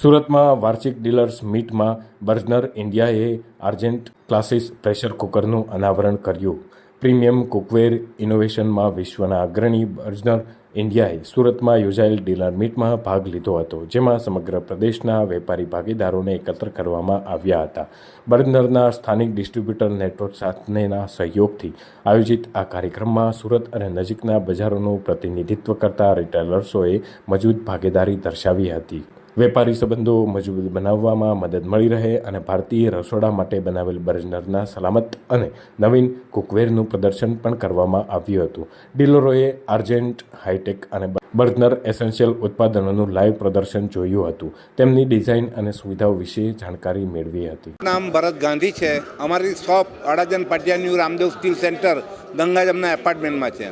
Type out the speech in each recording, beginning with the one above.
સુરતમાં વાર્ષિક ડીલર્સ મીટમાં બર્જનર ઇન્ડિયાએ આર્જેન્ટ ક્લાસીસ પ્રેશર કુકરનું અનાવરણ કર્યું. પ્રીમિયમ કુકવેર ઇનોવેશનમાં વિશ્વના અગ્રણી બર્જનર ઇન્ડિયાએ સુરતમાં યોજાયેલ ડીલર મીટમાં ભાગ લીધો હતો, જેમાં સમગ્ર પ્રદેશના વેપારી ભાગીદારોને એકત્ર કરવામાં આવ્યા હતા. બર્જનરના સ્થાનિક ડિસ્ટ્રીબ્યુટર નેટવર્ક સાથેના સહયોગથી આયોજિત આ કાર્યક્રમમાં સુરત અને નજીકના બજારોનું પ્રતિનિધિત્વ કરતા રિટેલર્સોએ મજબૂત ભાગીદારી દર્શાવી હતી. વેપારી સંબંધો મજબૂત બનાવવામાં મદદ મળી રહે અને ભારતીય રસોડા માટે બનાવેલ બર્જનરના સલામત અને નવીન કુકવેરનું પ્રદર્શન પણ કરવામાં આવ્યું હતું. ડીલરોએ આર્જેન્ટ હાઈટેક અને બર્જનર એસેન્શિયલ ઉત્પાદનોનું લાઈવ પ્રદર્શન જોયું હતું. તેમની ડિઝાઇન અને સુવિધાઓ વિશે જાણકારી મેળવી હતી. નામ ભરત ગાંધી છે. અમારી shop Adajan Patiya new Ramdev steel centre Gangajamna એપાર્ટમેન્ટમાં છે.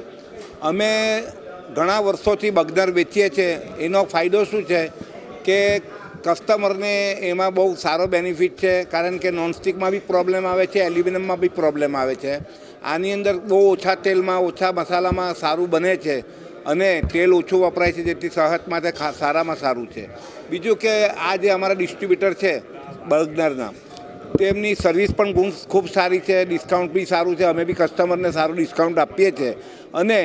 અમે ઘણા વર્ષોથી બગનર વેચીએ છીએ. એનો ફાયદો શું છે? કે કસ્ટમરને એમાં બહુ સારો બેનિફિટ છે, કારણ કે નોનસ્ટિકમાં બી પ્રોબ્લેમ આવે છે, એલ્યુમિનિયમમાં બી પ્રોબ્લેમ આવે છે. આની અંદર બહુ ઓછા તેલમાં, ઓછા મસાલામાં સારું બને છે અને તેલ ઓછું વપરાય છે, જેથી સહત માટે સારામાં સારું છે. બીજું કે આ જે અમારા ડિસ્ટ્રીબ્યુટર છે બર્ગનરના તેમની સર્વિસ પણ ખૂબ સારી છે, ડિસ્કાઉન્ટ બી સારું છે, અમે બી કસ્ટમરને સારું ડિસ્કાઉન્ટ આપીએ છીએ. અને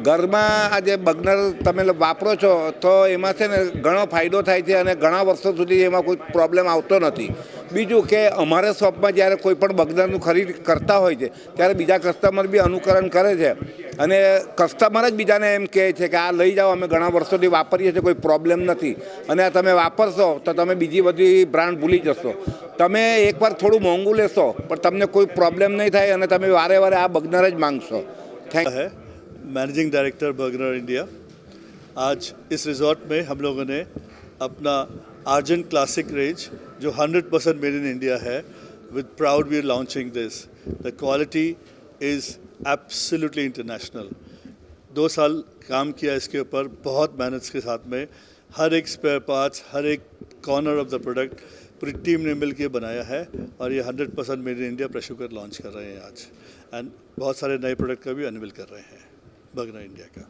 ઘરમાં આ જે બર્ગનર તમે વાપરો છો, તો એમાં છે ને ઘણો ફાયદો થાય છે અને ઘણા વર્ષો સુધી એમાં કોઈ પ્રોબ્લેમ આવતો નથી. બીજું કે અમારે શોપમાં જ્યારે કોઈ પણ બર્ગનરનું ખરીદ કરતા હોય છે, ત્યારે બીજા કસ્ટમર બી અનુકરણ કરે છે. અને કસ્ટમર જ બીજાને એમ કહે છે કે, આ લઈ જાઓ, અમે ઘણા વર્ષોથી વાપરીએ છીએ, કોઈ પ્રોબ્લેમ નથી. અને આ તમે વાપરશો, તો તમે બીજી બધી બ્રાન્ડ ભૂલી જશો. તમે એકવાર થોડું મોંઘું લેશો, પણ તમને કોઈ પ્રોબ્લેમ નહીં થાય અને તમે વારે વારે આ બર્ગનર જ માંગશો. Thank managing director Bergner India आज इस रिजॉर्ट में हम लोगों ने अपना आर्जन क्लासिक रेंज जो 100% परसेंट मेड इन इंडिया है with proud we are launching this the quality is absolutely international दो साल काम किया इसके ऊपर, बहुत मेहनत के साथ में, हर एक स्पेयर पार्ट्स हर एक कॉर्नर ऑफ़ द प्रोडक्ट पूरी टीम ने मिल के बनाया है, और ये 100% percent made in India pressure cooker launch कर रहे हैं आज. एंड बहुत सारे नए प्रोडक्ट का भी अनविल कर रहे हैं. बगना इंडिया का